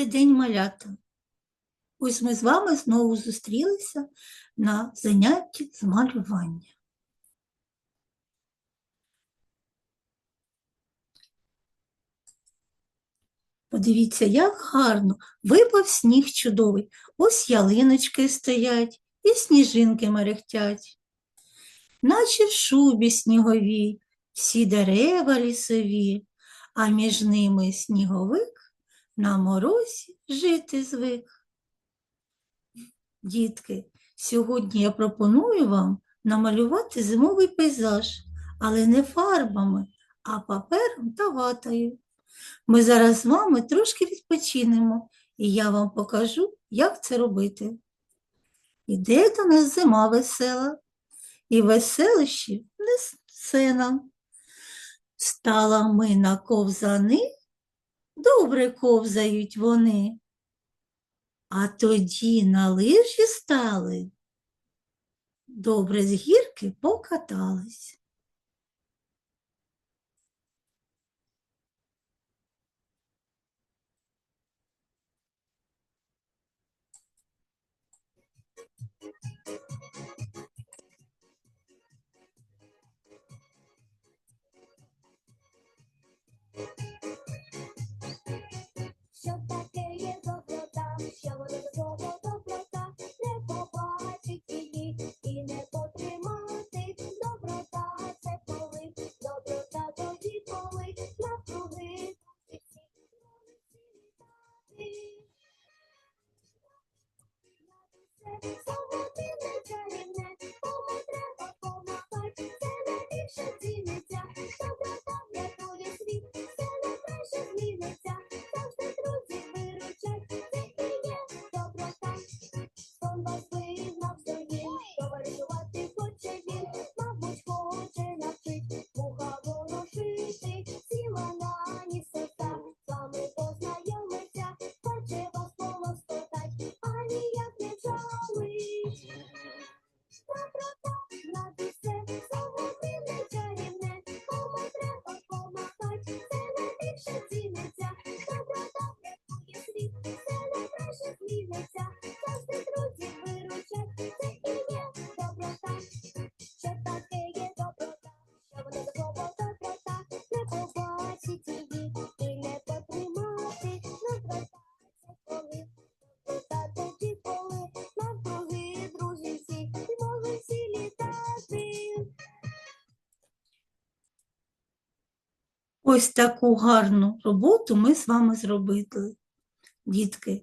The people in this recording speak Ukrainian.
Добрий день, малята! Ось ми з вами знову зустрілися на занятті з малювання. Подивіться, як гарно випав сніг чудовий. Ось ялиночки стоять і сніжинки мерехтять. Наче в шубі сніговій, всі дерева лісові, а між ними сніговик на морозі жити звик. Дітки, сьогодні я пропоную вам намалювати зимовий пейзаж, але не фарбами, а папером та ватою. Ми зараз з вами трошки відпочинемо, і я вам покажу, як це робити. Іде до нас зима весела, і веселощі несе нам. Стала ми на ковзани, добре ковзають вони. А тоді на лижі стали, добре з гірки покатались. Що Це найкраще. Завжди друзі виручать, це і є доброта. Що таке є доброта, що вона слово доброта, не побачить її і не потримати. Доброта це коли, доброта тоді коли, навкруги друзі всі, і можуть всі літати. Ось таку гарну роботу ми з вами зробили, дітки.